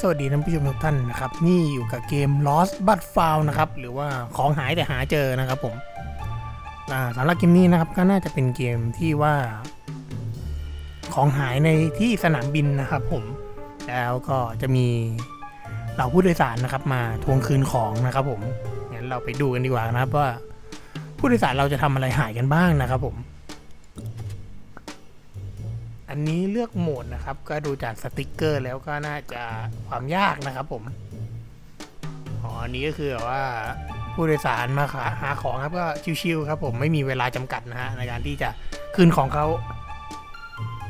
สวัสดีท่านผู้ชมทุกท่านนะครับ นี่อยู่กับเกม Lost but Found นะครับ หรือว่าของหายแต่หาเจอนะครับผมสำหรับเกมนี้นะครับก็น่าจะเป็นเกมที่ว่า ของหายในที่สนามบินนะครับผม แล้วก็จะมีเหล่าผู้โดยสารนะครับ มาทวงคืนของนะครับ ผมงั้นเราไปดูกันดีกว่านะครับว่าผู้โดยสารเราจะทำอะไรหายกันบ้างนะครับผม อันนี้เลือกโหมดนะครับ ก็ดูจากสติกเกอร์แล้วก็น่าจะความยากนะครับผมอ๋ออันนี้ก็คือว่าผู้โดยสารมาหาของครับก็ชิวๆครับผมไม่มีเวลาจำกัดนะฮะในการที่จะคืนของเขา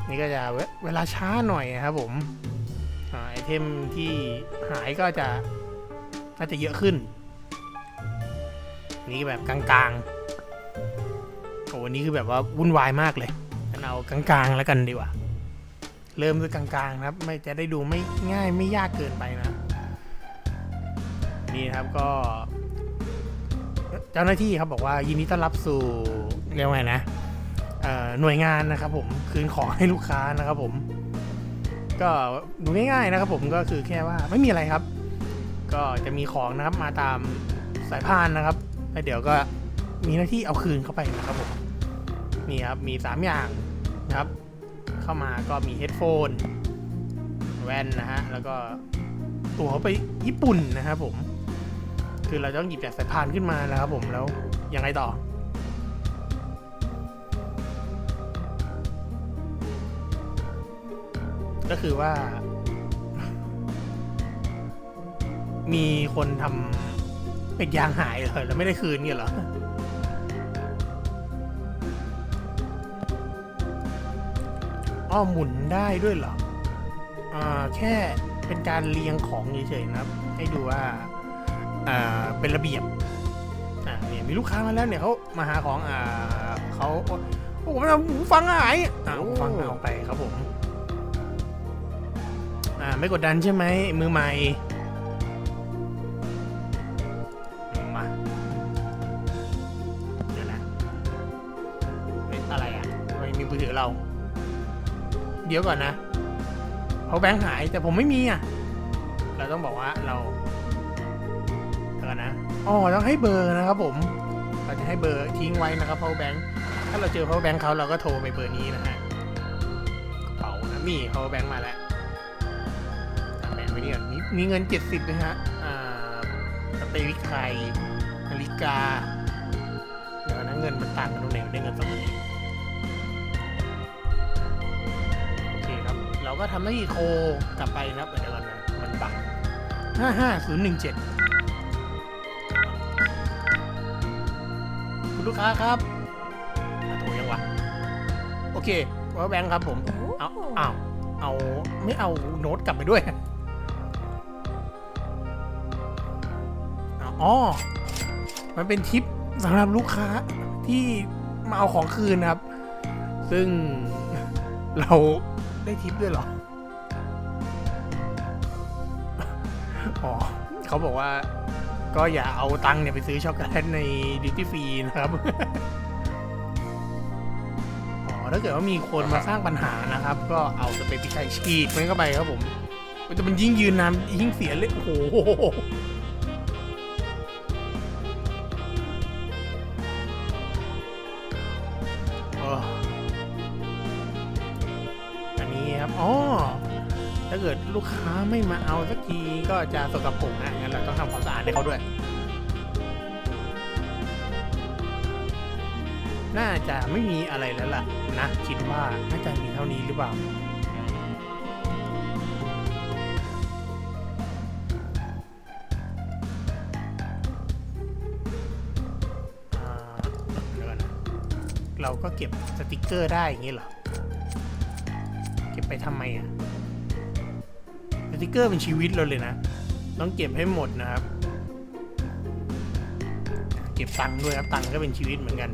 นี่ก็จะเวเวลาช้าหน่อยนะครับผมอไอเทมที่หายก็จะน่าจะเยอะขึ้น นี่แบบกลางๆโอ้วันนี้คือแบบว่าวุ่นวายมากเลยันเอากลางๆแล้วกันดีกว่า เริ่มด้วยกลางๆนะครับไม่จะได้ดูไม่ง่ายไม่ยากเกินไปนะนี่ครับก็ เจ้าหน้าที่ครับบอกว่ายินดีต้อนรับสู่เรียกว่าไงนะหน่วยงานนะครับ ผมคืนของให้ลูกค้านะครับผม ก็ดูง่ายๆนะครับ ผมก็คือแค่ว่าไม่มีอะไรครับ ก็จะมีของนะครับมาตามสายพานนะครับแล้วเดี๋ยวก็มีหน้าที่เอาคืนเข้าไปนะครับผมนี่ครับมี 3 อย่าง นะครับ เข้ามาก็มีเฮดโฟนแว่นนะฮะ แล้วก็ตั๋วไปญี่ปุ่นนะครับผม คือเราต้องหยิบจากสายพานขึ้นมานะครับผมแล้วยังไงต่อก็คือว่า มีคนทำเป็ดยางหายเลยแล้วไม่ได้คืนเงี้ยเหรอ อ้อหมุนได้ด้วยเหรออ่าแค่เป็นการเรียงของเฉยๆนะครับ ให้ดูว่าอ่าเป็นระเบียบอ่าเนี่ยมีลูกค้ามาแล้วเนี่ยเขามาหาของอ่าเขาโอ้โหหูฟังหายอ่าหูฟังเอาไปครับผมอ่าไม่กดดันใช่ไหมมือใหม่ ดี๋ยวก่อนนะเขาแบงค์หายแต่ผมไม่มีอะ เราต้องบอกว่าเราเดี๋ยวก่อนนะอ๋อต้องให้เบอร์นะครับผม เราจะให้เบอร์ทิ้งไว้นะครับ power bank ถ้าเราเจอ power bank เขาเราก็โทรไปเบอร์นี้นะฮะกระเป๋านะมี power bank มาแล้วอะแบงค์ไว้นี่ก่อนมีมีเงิน 70นะฮะอ่าสเตวิกไทยนาฬิกาเดี๋ยวนะเงินมันต่างกันตรงไหนได้เงินสองพัน ก็ทำหน้าที่โทรกลับไปนะครับเดี๋ยวก่อนนะมันบังห้าห้าศูนย์หนึ่งเจ็ดคุณลูกค้าครับอะโทรยังวะ โอเคว่าแบงค์ครับผม เอาอ้าวเอาไม่เอาโน้ตกลับไปด้วยอ้าวอ๋อ มันเป็นทิปสำหรับลูกค้าที่มาเอาของคืนนะครับ ซึ่งเรา ได้ทิปด้วยเหรอ อ๋อ เขาบอกว่า ก็อย่าเอาตังค์เนี่ยไปซื้อช็อกโกแลตในดิวตี้ฟรีนะครับ อ๋อ ถ้าเกิดว่ามีคนมาสร้างปัญหานะครับ ก็เอาสเปรย์พริกไทยฉีดมันเข้าไปครับผมแต่มันยิ่งยืนนานยิ่งเสียเลยโอ้โห ลูกค้าไม่มาเอาสักทีก็จะสกปรกนะงั้นเราต้องทำความสะอาดให้เขาด้วย น่าจะไม่มีอะไรแล้วล่ะนะคิดว่าน่าจะมีเท่านี้หรือเปล่าเราก็เก็บสติกเกอร์ได้อย่างงี้เหรอ เก็บไปทำไมอะ สติกเกอร์เป็นชีวิตเราเลยนะ ต้องเก็บให้หมดนะครับ เก็บตังค์ด้วยครับตังค์ก็เป็นชีวิตเหมือนกัน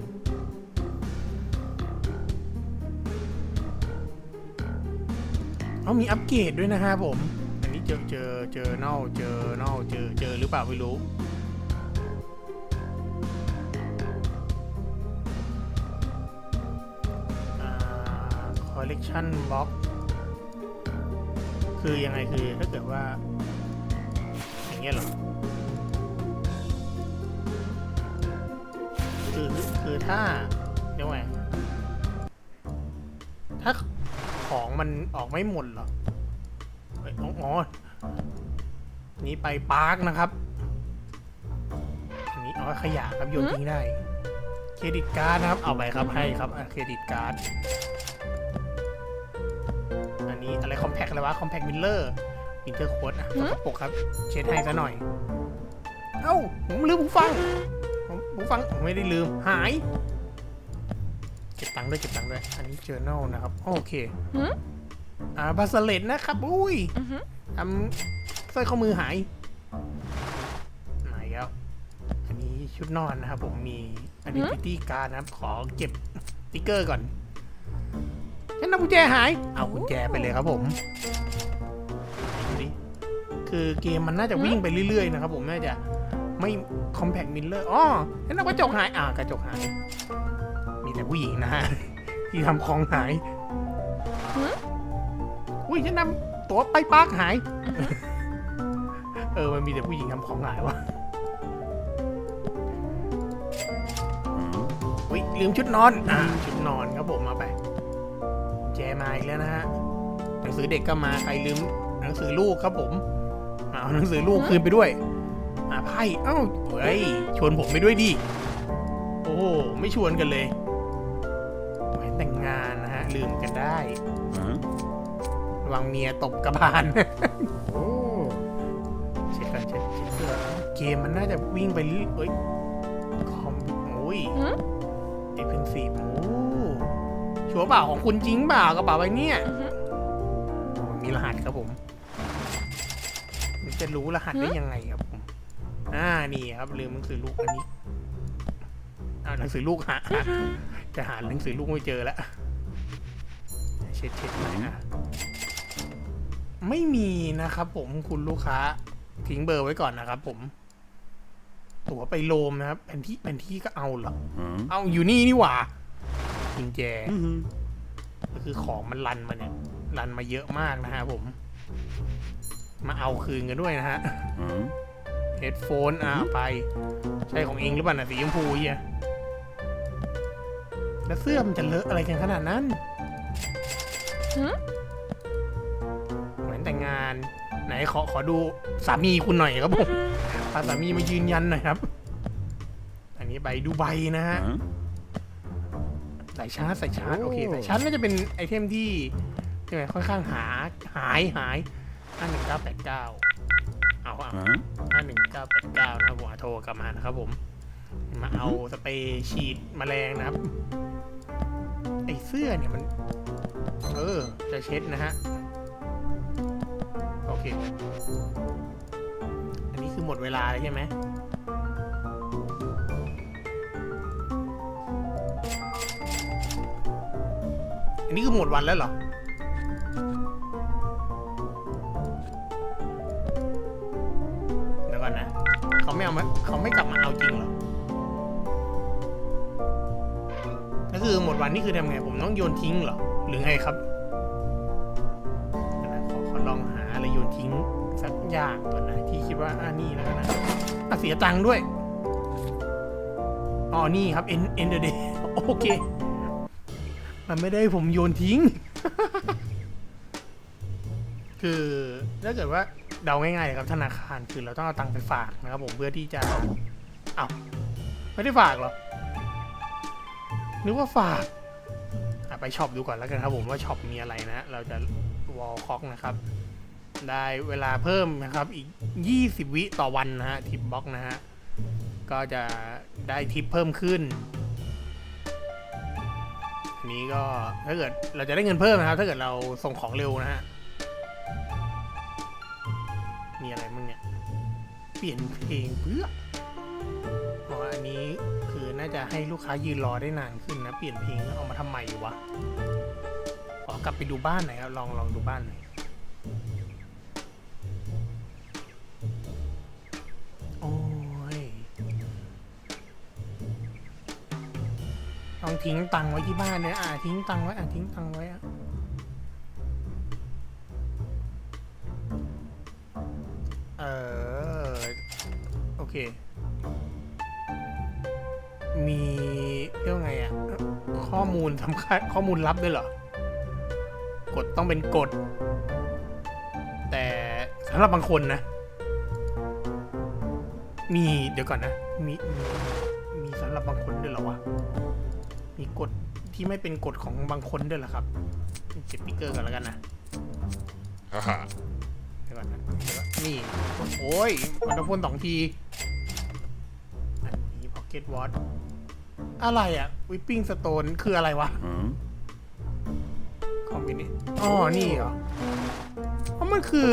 เอามีอัปเกรดด้วยนะฮะผม อันนี้เจอเจอเจอเน่าเจอเน่าเจอเจอหรือเปล่าไม่รู้คอ่า collection box คือยังไงคือถ้าเกิดว่า อย่างเงี้ยหรอคือคือถ้าเดี๋ยวไงถ้าของมันออกไม่หมดหรอเอ้ยอ๋ออ๋อนี่ไปปาร์คนะครับอันนี้เอาขยะครับโยนทิ้งได้ เครดิตการ์ดนะครับ เอาไปครับให้ครับเครดิตการ์ด นนี้อะไรคอมแพคอะไรวะคอมแพคมิลเลอร์อินเตอร์โค้ดอะสกปรกครับ เช็ดให้ซะหน่อย เอ้า ผมลืมหูฟังผมหูฟังผมไม่ได้ลืม หาย เก็บตังค์ด้วยเก็บตังค์ด้วย อันนี้เจอแนลนะครับ โอเคหืมอ่าบาสเลตนะครับ อุ้ยอือหือทำสร้อยข้อมือหายไหนแล้วอันนี้ชุดนอนนะครับผมมี อันนี้พิตี้การนะครับ ขอเก็บสติ๊กเกอร์ก่อน ฉันนำกุญแจหาย เอากุญแจไปเลยครับผมดูดิคือเกมมันน่าจะวิ่งไปเรื่อยๆนะครับผมน่าจะไม่ compact mirror อ๋อฉันเอากระจกหาย อ่ากระจกหาย มีแต่ผู้หญิงนะฮะที่ทำของหายอุ้ยฉันนำตั๋วไปปาร์คหาย เออ มันมีแต่ผู้หญิงทำของหายวะอุ้ยลืมชุดนอน อ่า ชุดนอนครับผมมาไป แจมาอีกแล้วนะฮะหนังสือเด็กก็มาใครลืมหนังสือลูกครับผมเอาหนังสือลูกคืนไปด้วยอ่าไพ่เอ้าเฮ้ยชวนผมไปด้วยดิโอ้โหไม่ชวนกันเลยแหวนแต่งงานนะฮะลืมกันได้ระวังเมียตบกระบาลเช็คกันเช็คเช็คเพื่อเกมมันน่าจะวิ่งไปเรื่อยเอ้ยคอมโอ้ยหืมเอฟเป็นสีโอ้ ชัวร์เปล่าของคุณจริงเปล่ากระเป๋าใบเนี้ยอือหือโอ้มีรหัสครับผมมันจะรู้รหัสได้ยังไงครับผมอ่านี่ครับลืมหนังสือลูกอันนี้อ่าหนังสือลูกหาหาจะหาหนังสือลูกไม่เจอแล้วเช็ดเช็ดหน่อยนะไม่มีนะครับผมคุณลูกค้า ทิ้งเบอร์ไว้ก่อนนะครับผม ตั๋วไปโรมนะครับแผนที่แผนที่ก็เอาเหรอ เอาอยู่นี่นี่หว่า กุญแจก็คือของมันรันมาเนี่ยรันมาเยอะมากนะฮะผม มาเอาคืนกันด้วยนะฮะเฮดโฟนอ่าไป ใช่ของเองหรือเปล่านะสีชมพูเฮียแล้วเสื้อมันจะเลอะอะไรกันขนาดนั้นหืมเหมือนแต่งงาน ไหนขอขอดูสามีคุณหน่อยครับผมพาสามีมายืนยันหน่อยครับ อันนี้ใบดูใบนะฮะสายชาร์จสายชาร์จโอเคสายชาร์จน่าจะเป็นไอเทมที่ใช่ไหมค่อนข้างหาหายหายห้าหนึ่งเก้าแปดเก้าเอาเอาห้าหนึ่งเก้าแปดเก้านะครับผมอะโทรกลับมานะครับผม มาเอาสเปรย์ฉีดแมลงนะครับไอเสื้อเนี่ยมัน เออ จะเช็ดนะฮะ โอเค อันนี้คือหมดเวลาแล้วใช่ไหม อันนี้คือหมดวันแล้วเหรอ เดี๋ยวก่อนนะ เขาไม่เอามาเขาไม่กลับมาเอาจริงเหรอก็คือหมดวันนี่คือทำไง ผมต้องโยนทิ้งเหรอ หรือไงครับขอขอลองหาอะไรโยนทิ้งสักอย่างก่อนนะ ที่คิดว่าอ่านี่แล้วกันนะอะเสียตังค์ด้วย อ๋อ นี่ครับ end end the day โอเค มันไม่ได้ผมโยนทิ้ง คือถ้าเกิดว่าเดาง่ายๆเลยครับธนาคารคือเราต้องเอาตังค์ไปฝากนะครับผมเพื่อที่จะเอาไม่ได้ฝากเหรอนึกว่าฝากไปช็อปดูก่อนแล้วกันครับผมว่าช็อปมีอะไรนะ เราจะวอลคอกนะครับ ได้เวลาเพิ่มนะครับอีก 20 วิต่อวันนะฮะทิปบ็อกนะฮะก็จะได้ทิปเพิ่มขึ้น นี้ก็ถ้าเกิดเราจะได้เงินเพิ่มนะครับ ถ้าเกิดเราส่งของเร็วนะฮะ มีอะไรมั่งเนี่ย เปลี่ยนเพลงเพื่ออ๋ออันนี้คือน่าจะให้ลูกค้ายืนรอได้นานขึ้นนะ เปลี่ยนเพลงเอามาทำไมวะ ขอกลับไปดูบ้านหน่อยครับ ลองลองดูบ้านหน่อย ต้องทิ้งตังค์ไว้ที่บ้านเนี่ยอะทิ้งตังค์ไว้อะทิ้งตังค์ไว้อะเออโอเค มีเรียกไงอะข้อมูลสำคัญข้อมูลลับด้วยเหรอกฎต้องเป็นกฎแต่สำหรับบางคนนะ มีเดี๋ยวก่อนนะ มีมีสำหรับบางคนด้วยเหรอวะ มีกฎที่ไม่เป็นกฎของบางคนด้วยเหรอครับเก็บปิกเกอร์กันแล้วกันนะ Haha. เดี๋ยวก่อนนะเดี๋ยวก่อนนี่ โอ้ยมันจะพ่นสองที อันนี้พ็อกเก็ตวอตอะไรอะวิปปิ้งสโตนคืออะไรวะ Hmm? คอมบิเนอ๋อ นี่เหรอเพราะมันคือ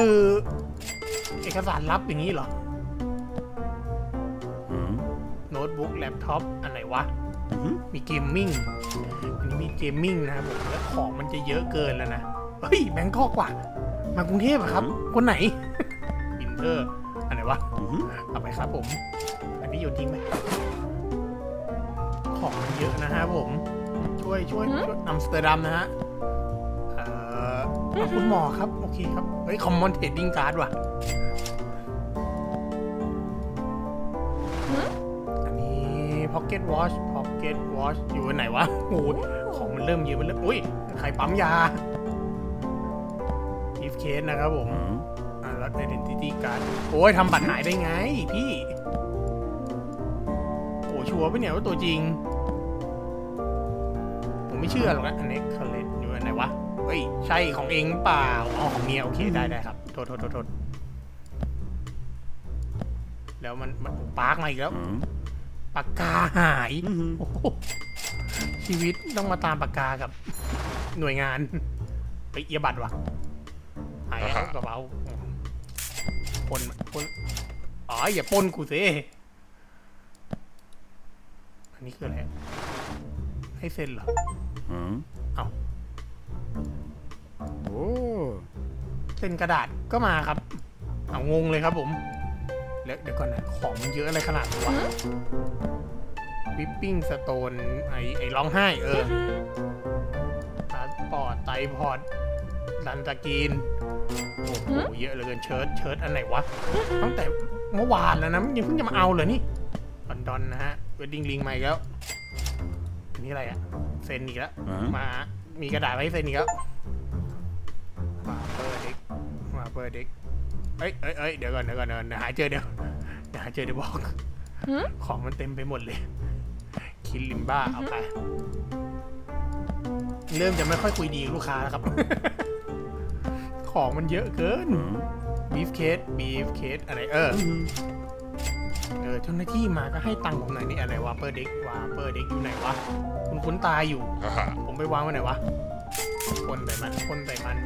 เอกสารลับอย่างนี้เหรอ Hmm? โน้ตบุ๊กแล็ปท็อป มีเกมมิ่งอันนี้มีเกมมิ่งนะครับผมแล้วของมันจะเยอะเกินแล้วนะ เฮ้ยแบงคอกว่ะ มากรุงเทพอะครับ คนไหนอินเตอร์อันไหนวะ Mhm. เอาไปครับผม อันนี้โยนทิ้งไหมของมันเยอะนะฮะผม ช่วยช่วยหืมช่วยอัมสเตอร์ดัมนะฮะเอ่อเอาคุณหมอครับ โอเคครับ เฮ้ยคอมมอนเทดดิ้งการ์ดว่ะอันนี้ Pocket Watch Pocket Watch อ ยู่อันไหนวะโอ้ยของมันเริ่มเยอะมันเริ่มอุ้ยใครปั๊มยา Brief case นะครับผม Hmm? อ่าแล้ว identity card โอ้ยทำบัตรหายได้ไงพี่ โอ้ชัวร์ปะเนี่ยว่าตัวจริง ผมไม่เชื่อหรอกนะอันนี้คาเลตอยู่อันไหนวะเฮ้ยใช่ของเองเปล่าอ๋อของเมียโอเคได้ได้ครับโทษโทษโทษโทษแล้วมันมันปาร์กมาอีกแล้ว Hmm? ปากกาหาย Mhm. โอ้โหชีวิตต้องมาตามปากกากับหน่วยงาน ไปเอียบัตรวะหายแล้วกระเป๋าปนปนอ๋ออย่าปนกูสิอันนี้คืออะไรให้เซ็นเหรอ Hmm? เอา Oh. เซ็นกระดาษก็มาครับ เอางงเลยครับผม แล้วเดี๋ยวก่อนนะ ของมันเยอะอะไรขนาดนี้วะวิปปิ้งสโตนไอไอร้องไห้เออพาสปอร์ตไตรพอร์ตดันตะกีน โอ้โห เยอะเหลือเกินเชิ้ตเชิ้ตอันไหนวะ ตั้งแต่เมื่อวานแล้วนะยังเพิ่งจะมาเอาเลยนี่ลอนดอนนะฮะเวดดิ้งลิงมาอีกแล้วอันนี้อะไรอะเซ็นอีกแล้ว Hmm? มามีกระดาษไว้เซ็นอีกแล้วมาเปิดเด็กมาเปิดเด็ก เอ้ยเอ้ยเอ้ยเดี๋ยวก่อนเดี๋ยวก่อนเดี๋ยวก่อนเดี๋ยวหาเจอเดี๋ยวเดี๋ยวหาเจอเดี๋ยวบอกหืมของมันเต็มไปหมดเลย คินลิมบ้าเอาไป เริ่มจะไม่ค่อยคุยดีกับลูกค้าแล้วครับ ของมันเยอะเกิน Hmm? บีฟเคสบีฟเคสอะไรเออ Mhm. เออเจ้าหน้าที่มาก็ให้ตังค์ผมหน่อยนี่อะไรวะเปอร์เด็กวาเปอร์เด็กอยู่ไหนวะ คุณคุ้นๆตาอยู่ Haha. ผมไปวางไว้ไหนวะ คนใส่มันคนใส่มัน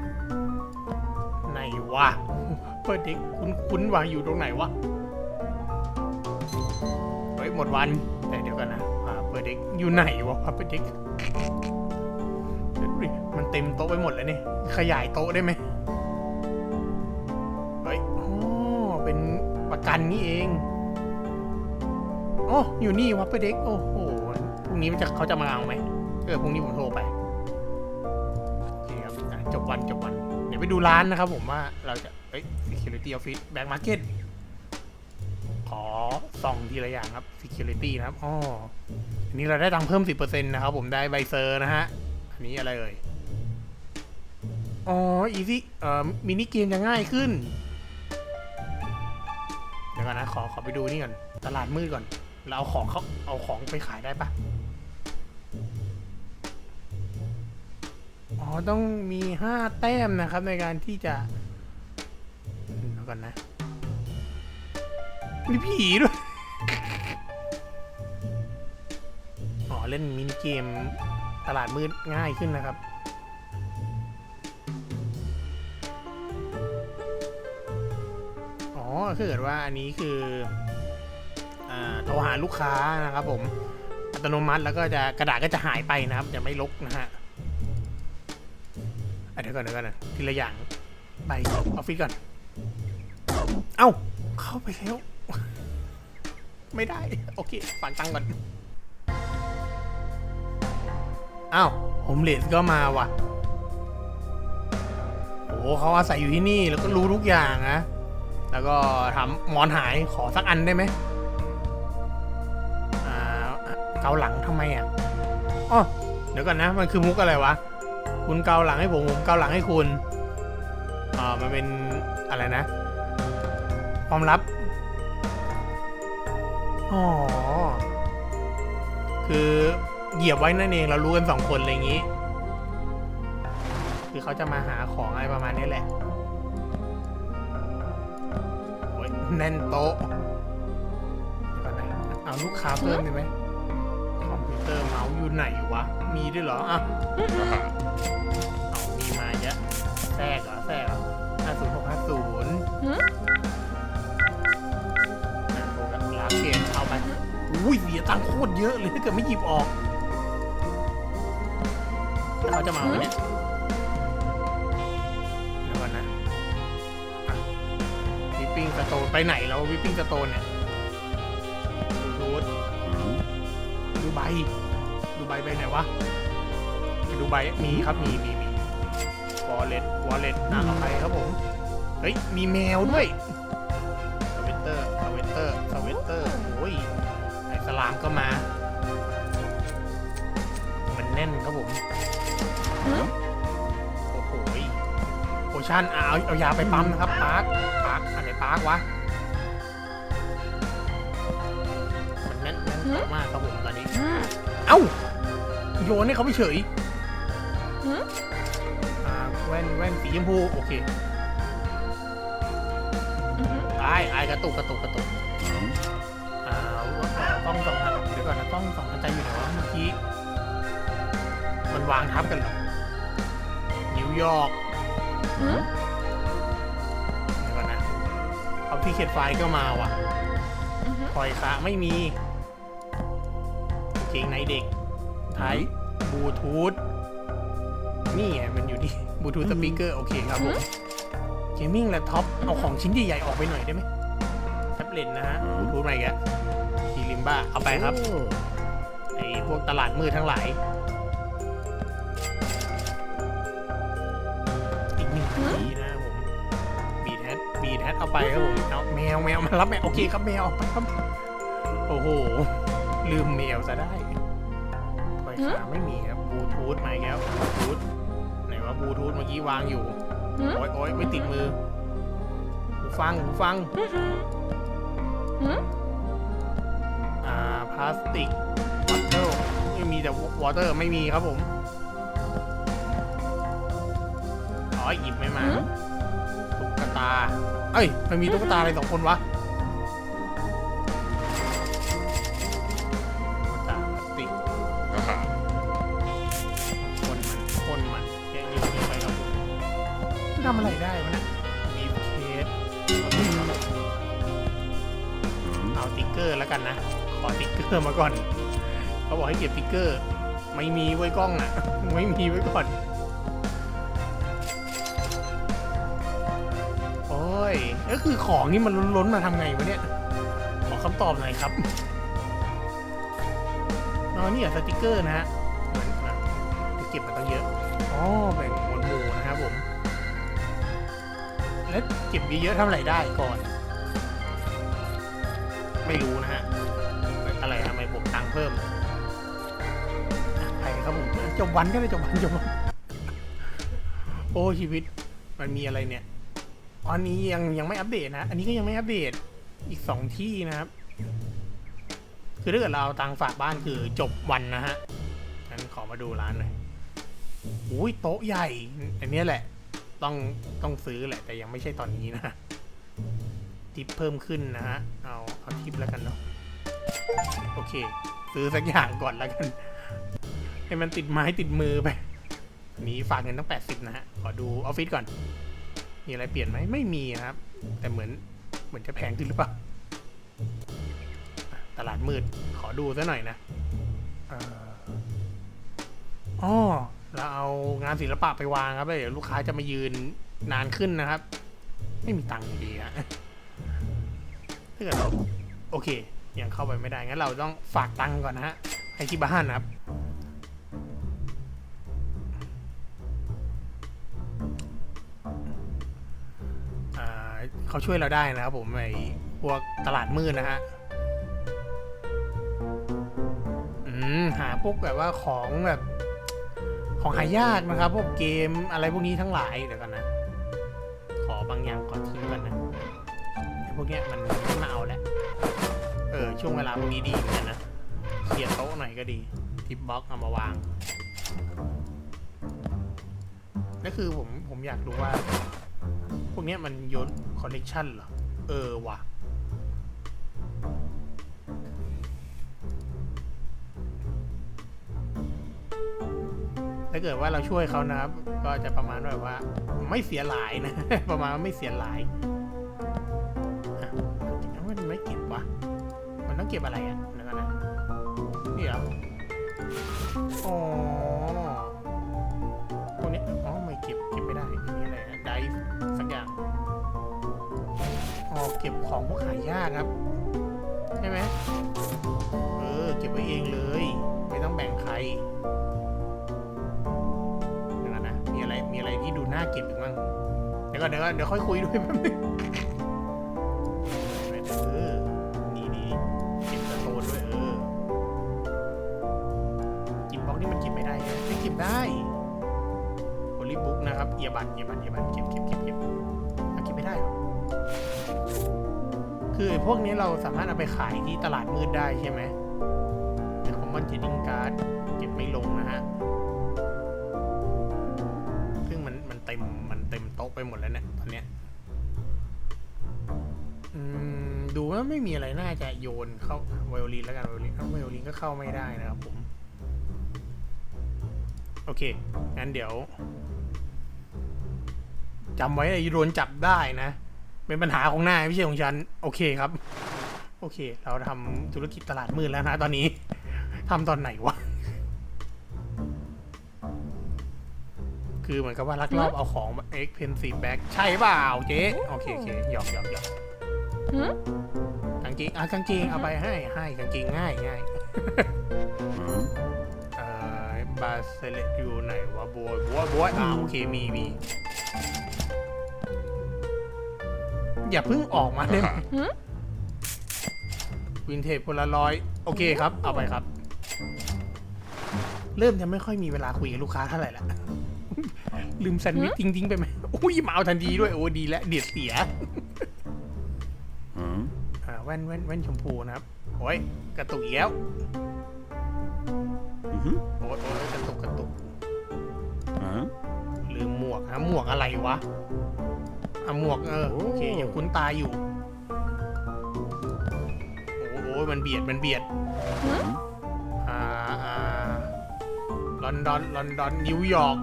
ไหนวะ เปิดเด็กคุ้นคุ้นๆวางอยู่ตรงไหนวะ เฮ้ยหมดวัน แต่เดี๋ยวกันนะอ่าเปิดเด็กอยู่ไหนวะเปิดเด็กดูสิมันเต็มโต๊ะไปหมดแล้วนี่ ขยายโต๊ะได้ไหมเฮ้ยอ๋อเป็นประกันนี่เองอ๋ออยู่นี่วะเปิดเด็กโอ้โหพรุ่งนี้มันจะเขาจะมาเอาไหมเออพรุ่งนี้ผมโทรไปโอเคครับจบวันจบวัน เดี๋ยวไปดูร้านนะครับผมว่าเราจะ เอ้ย security office back market ขอส่องทีละอย่างครับ security นะครับอ๋ออันนี้เราได้ตังค์เพิ่ม 10%นะครับ ผมได้ใบเซอร์นะฮะ อันนี้อะไรเอ่ย อ๋อ easy เอ่อ มินิเกมจะง่ายขึ้น เดี๋ยวก่อนนะ ขอ ขอไปดูนี่ก่อน ตลาดมืดก่อน เราเอาของเขาเอาของไปขายได้ปะอ๋อ ต้องมีห้าแต้มนะครับในการที่จะ ก่อนนะ มีผีด้วย อ๋อ เล่นมินิเกมตลาดมืดง่ายขึ้นนะครับ อ๋อถ้าเกิดว่าอันนี้คืออโทรหาลูกค้านะครับผม อัตโนมัติแล้วก็จะกระดาษก็จะหายไปนะครับ จะไม่ลกนะฮะเดี๋ยวก่อนเดี๋ยวก่อนนะทีละอย่างไปออฟฟิศก่อน เข้าไปแล้ว ไม่ได้ โอเคฝากตังค์ก่อน อ้าวโฮมเลสก็มาว่ะ โอ้เขาอาศัยอยู่ที่นี่แล้วก็รู้ทุกอย่างนะ แล้วก็ทำหมอนหายขอสักอันได้ไหมอ่าเกาหลังทำไมอะอ๋อเดี๋ยวก่อนนะ มันคือมุกอะไรวะ คุณเกาหลังให้ผมผมเกาหลังให้คุณอ่ามันเป็นอะไรนะ ความลับ อ๋อ คือเหยียบไว้นั่นเองเรารู้กันสองคนอะไรอย่างนี้ คือเขาจะมาหาของอะไรประมาณนี้แหละโอ้ยแน่นโต๊ะเดี๋ยวก่อนนะเอาลูกค้าเพิ่มได้ไหมคอมพิวเตอร์เมาส์อยู่ไหนวะ มีด้วยเหรออะเอามีมาเยอะแทรกเหรอแทรก อุ้ยเสียตังค์โคตรเยอะเลยถ้าเกิดไม่หยิบออกแล้วเขาจะมาเอาไหมเนี่ยเดี๋ยวก่อนนะวิปปิ้งสโตนไปไหนแล้ววิปปิ้งสโตนเนี่ยดูดอืมดูใบดูใบไปไหนวะดูใบมีครับมีมีมีวอลเล็ตวอลเล็ตอ่านออกไปครับผม เฮ้ย มีแมวด้วย ชั่นอะเอาเอายาไปปั๊มนะครับปาร์คปาร์คอันไหนปาร์ควะมันแน่นแน่นมากครับผมตอนนี้อืมเอ้าโยนให้เขาไปเฉยหืมอ่าแว่นแว่นสีชมพูโอเคอืมไอ้ไอ้กระตุกกระตุกกระตุกอืมอ่ากล้องสองอันเดี๋ยวก่อนนะกล้องสองอันใจอยู่ไหนวะเมื่อกี้มันวางทับกันเหรอนิวยอร์กหืม เดี๋ยวก่อนนะเอาที่เขียนไฟล์ก็มาว่ะอืมปล่อยขาไม่มีเกงในเด็กไทยบลูทูธนี่ไงมันอยู่ที่บลูทูธสปีกเกอร์โอเคครับผมเกมมิ่งแล็ปท็อปเอาของชิ้นใหญ่ๆออกไปหน่อยได้ไหมแท็บเล็ตนะฮะบลูทูธอะไรแกทีลิมบ้าเอาไปครับโอ้ไอ้พวกตลาดมืดทั้งหลาย ครับผมเอาแมวแมวมารับแมวโอเคครับแมวเอาไปครับโอ้โห ลืมแมวซะได้ปล่อยขาไม่มีครับบลูทูธมาอีกแล้วบลูทูธไหนว่าบลูทูธเมื่อกี้วางอยู่หืมโอ๊ยโอ๊ยไม่ติดมือหูฟังหูฟังหืมอ่าพลาสติกวอเตอร์ไม่มีแต่วอเตอร์ไม่มีครับผมอ๋อหยิบไม่มา ตุ๊กตา เอ้ยมันมีตุ๊กตาอะไรสองคนวะตุ๊กตาพลาสติกฮ่าฮ่าคนมันคนมันแกะเยอะๆไปครับทำอะไรได้วะเนี่ยมีเคสเอาติ๊กครับผมอืมเอาติ๊กเกอร์แล้วกันนะ ขอติ๊กเกอร์มาก่อน เขาบอกให้เก็บติ๊กเกอร์ ไม่มีไว้กล้องอะ ไม่มีไว้ก่อน ก็คือของนี่มันล้นๆมาทำไงวะเนี่ย ขอคำตอบหน่อยครับอ๋อนี่เหรอสติกเกอร์นะฮะเหมือนนะจะเก็บมาตั้งเยอะ อ๋อแบ่งหมวดหมู่นะครับผม แล้วเก็บเยอะๆทำอะไรได้ก่อน ไม่รู้นะฮะอะไรทำไมผมตังเพิ่มใครครับผมจบวันก็เลยจบวันจบวัน โอ้ชีวิตมันมีอะไรเนี่ย อันนี้ยังยังไม่อัปเดตนะ อันนี้ก็ยังไม่อัปเดตอีกสองที่นะครับ คือถ้าเกิดเราเอาตังฝากบ้านคือจบวันนะฮะงั้นขอมาดูร้านหน่อยอุ้ยโต๊ะใหญ่ อันเนี้ยแหละ ต้องต้องซื้อแหละ แต่ยังไม่ใช่ตอนนี้นะทิปเพิ่มขึ้นนะฮะ เอาเอาทิปแล้วกันเนาะ โอเค ซื้อสักอย่างก่อนแล้วกัน ให้มันติดไม้ติดมือไป นี้ฝากเงินตั้งแปดสิบนะฮะ ขอดูออฟฟิศก่อน มีอะไรเปลี่ยนไหมไม่มีครับ แต่เหมือนเหมือนจะแพงขึ้นหรือเปล่า ตลาดมืดขอดูซะหน่อยนะอ๋อเราเอางานศิลปะไปวางครับแล้วเดี๋ยวลูกค้าจะมายืนนานขึ้นนะครับ ไม่มีตังค์ดีฮะถ้าเกิดเราโอเค ยังเข้าไปไม่ได้งั้นเราต้องฝากตังค์ก่อนนะฮะให้ที่บ้านนะครับ เขาช่วยเราได้นะครับผมไอ้พวกตลาดมืดนะฮะอืมหาพวกแบบว่าของแบบของหายากนะครับ พวกเกมอะไรพวกนี้ทั้งหลายเดี๋ยวกันนะ ขอบางอย่างก่อนทิ้งกันนะไอ้พวกเนี้ยมันไม่มาเอาแล้วเออช่วงเวลาพวกนี้ดีเหมือนกันนะเคลียร์โต๊ะหน่อยก็ดีทิปบล็อกเอามาวางนั่นคือผมผมอยากรู้ว่า พวกนี้มันโยนคอลเลกชันเหรอ เออว่ะ ถ้าเกิดว่าเราช่วยเขานะครับ ก็จะประมาณแบบว่า ไม่เสียหลายนะ ประมาณว่าไม่เสียหลายอะมันไม่เก็บวะ มันต้องเก็บอะไรอะเดี๋ยวก่อนนะนี่เหรออ๋อ อ๋อเก็บของพวกขายยากครับ ใช่ไหมเออ เก็บไว้เองเลย ไม่ต้องแบ่งใครเดี๋ยวก่อนนะ มีอะไร มีอะไรที่ดูน่าเก็บอีกบ้างเดี๋ยวก่อนเดี๋ยวก่อนเดี๋ยวค่อยคุยด้วยแป๊บนึงเออ นี่นี่เก็บสโตนด้วยเออกินบล็อกนี่มันเก็บไม่ได้ไม่เก็บได้โอลิบุ๊กนะครับ เอียบัตเอียบัตเอียบัตเก็บเก็บ พวกนี้เราสามารถเอาไปขายที่ตลาดมืดได้ใช่ไหมแต่คอมมอนเทดดิ้งการ์ดเก็บไม่ลงนะฮะ ซึ่งมันมันเต็มมันเต็มโต๊ะไปหมดแล้วเนี่ยตอนเนี้ยดูว่าไม่มีอะไรน่าจะโยนเข้าไวโอลินแล้วกันไวโอลินไวโอลินก็เข้าไม่ได้นะครับผม โอเค งั้นเดี๋ยวจำไว้เลยโดนจับได้นะ เป็นปัญหาของนายไม่ใช่ของฉัน โอเคครับ โอเค เราทำธุรกิจตลาดมืดแล้วนะตอนนี้ทำตอนไหนวะ คือเหมือนกับว่าลักลอบเอาของเอ็กเพนซีแบ็กใช่เปล่าเจ๊โอเคโอเคหยอกหยอกหยอกหืมกางเกงอะกางเกงเอาไปให้ให้กางเกงง่ายง่ายอืมเอ่อบาเซเลตอยู่ไหนวะบอยบอยบอยอ่าโอเคมีมี อย่าเพิ่งออกมาเลยอ่าฮะหืมวินเทจพลารอยโอเคครับ เอาไปครับ เริ่มจะไม่ค่อยมีเวลาคุยกับลูกค้าเท่าไหร่ละลืมแซนด์วิชทิ้งๆไปไหมอุ้ยมาเอาทันทีด้วยโอ้ดีแล้วเดียดเสียอืมอ่าแว่นแว่นแว่นชมพูนะครับโอ้ยกระตุกอีกแล้วอือหือโอ้ยโอ้ยกระตุกกระตุกอ่าลืมหมวกนะหมวกอะไรวะ อะหมวกเออโอเคยังคุ้นตาอยู่ โอ้โหมันเบียดมันเบียดอืมอ่าอ่าลอนดอนลอนดอนนิวยอร์ก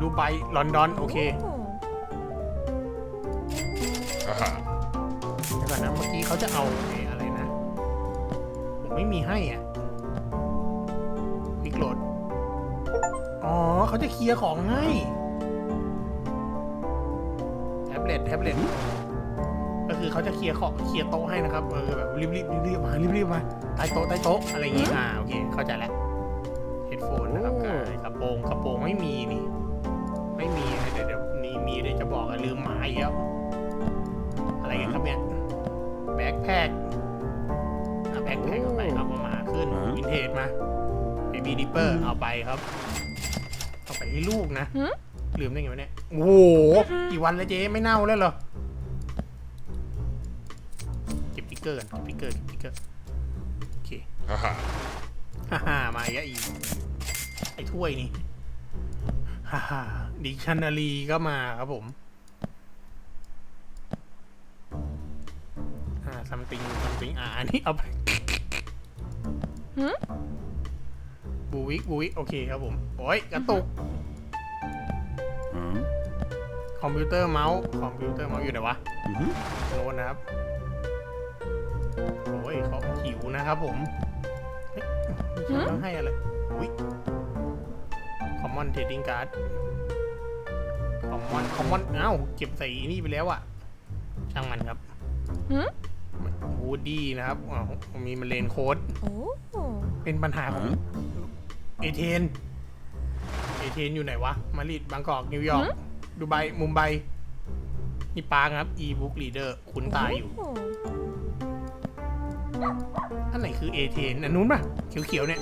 ดูไบลอนดอนโอเคอ่าฮะเดี๋ยวก่อนนะเมื่อกี้เขาจะเอาไอ้อะไรนะผมไม่มีให้อะมิกโหลดอ๋อเขาจะเคลียร์ของให้แท็ บเล็ตแท็บเล็ตก็คือเขาจะเคลียร์ของเคลียร์โต๊ะให้นะครับเออแบบรีบรีบรีบรีบมารีบรีบมาใต้โต๊ะใต้โต๊ะอะไรอย่างงี้อ่าโอเคเข้าใจแล้วเฮดโฟนนะครับกับกระโปรงกระโปรงไม่มีนี่ ไม่มีนะเดี๋ยวเดี๋ยวมีมีเดี๋ยวจะบอกอะลืมหมายแล้วอะไรกันครับเนี่ยแบ็คแพคเอาแบ็คแพคเข้าไปครับเอามาขึ้นวินเทจมาเบบี้ดิปเปอร์เอาไปครับเอาไปให้ลูกนะหืม ลืมได้ไงวะเนี่ย โอ้โห กี่วันแล้วเจ๊ไม่เน่าแล้วเหรอ เก็บติ๊กเกอร์ก่อนเก็บติ๊กเกอร์เก็บติ๊กเกอร์ โอเคอ่าฮะฮ่าฮ่ามาอีกแล้วอีกไอ้ถ้วยนี่ ฮ่าฮ่าดิกชันนารีก็มาครับผมอ่าซัมติงซัมติงอ่าอันนี้เอาไปหืมบูวิกบูวิกโอเคครับผม โอ้ยกระตุก อืมคอมพิวเตอร์เมาส์คอมพิวเตอร์เมาส์อยู่ไหนวะอือหือโน้นนะครับโอ้ยเขาหิวนะครับผมเฮ้ยฉันต้องให้อะไรอุ้ย common trading card common common เอ้าเก็บใส่นี่ไปแล้วอะช่างมันครับหืม วูดดี้นะครับอ้าวมีมาเลนโค้ด โอ้เป็นปัญหาอ่าของเอเธน เอเธนอยู่ไหนวะ มาริดบางกอก นิวยอร์ก ดูไบ มุมไบ นี่ปางครับ e-book reader คุ้นตาอยู่ อันไหนคือเอเทนอันนู้นป่ะ เขียวๆเนี่ย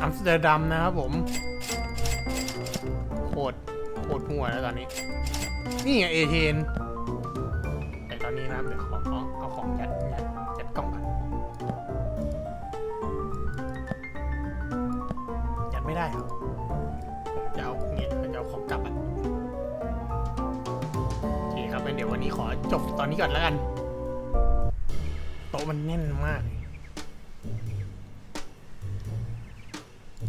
อัมสเตอร์ดัมนะครับผม โคตร โคตรหัวแล้วตอนนี้ นี่ไงเอเทน แต่ตอนนี้นะครับเดี๋ยวขอเอาเอาของยัดยัดยัดกล่องก่อนยัดไม่ได้เหรอ เดี๋ยววันนี้ขอจบตอนนี้ก่อนแล้วกัน โต๊ะมันแน่นมาก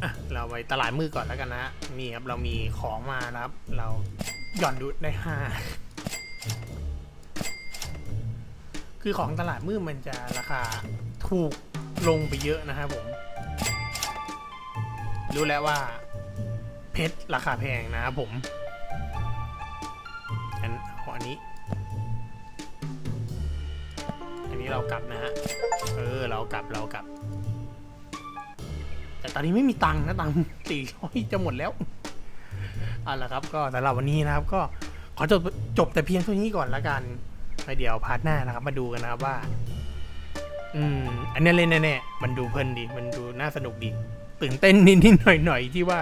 อะเราไปตลาดมือก่อนแล้วกันนะฮะนี่ครับเรามีของมานะครับ เราหย่อนดูได้ห้าคือของตลาดมืดมันจะราคาถูกลงไปเยอะนะครับผม รู้แล้วว่า เพชรราคาแพงนะครับผมอันอันนี้ นี้เรากลับนะฮะ เออ เรากลับ เรากลับ แต่ตอนนี้ไม่มีตังค์นะตังค์สี่ร้อยจะหมดแล้วเอาละครับ ก็สำหรับวันนี้นะครับ ก็ขอจบจบแต่เพียงเท่านี้ก่อนละกันแล้วเดี๋ยวพาร์ทหน้านะครับ มาดูกันนะครับว่า อืม อันนี้เล่นแน่ๆมันดูเพลินดี มันดูน่าสนุกดี ตื่นเต้นนิดๆหน่อยๆที่ว่า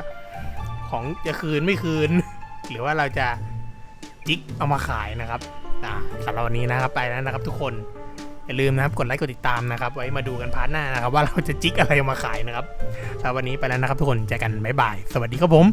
ของจะคืนไม่คืน หรือว่าเราจะจิกเอามาขายนะครับอ่าสำหรับวันนี้นะครับไปแล้วนะครับทุกคน อย่าลืมนะครับกดไลค์กดติดตามนะครับ ไว้มาดูกันพาร์ทหน้านะครับ ว่าเราจะจิกอะไรมาขายนะครับสำหรับวันนี้ไปแล้วนะครับทุกคนเจอกันบ๊ายบาย สวัสดีครับผม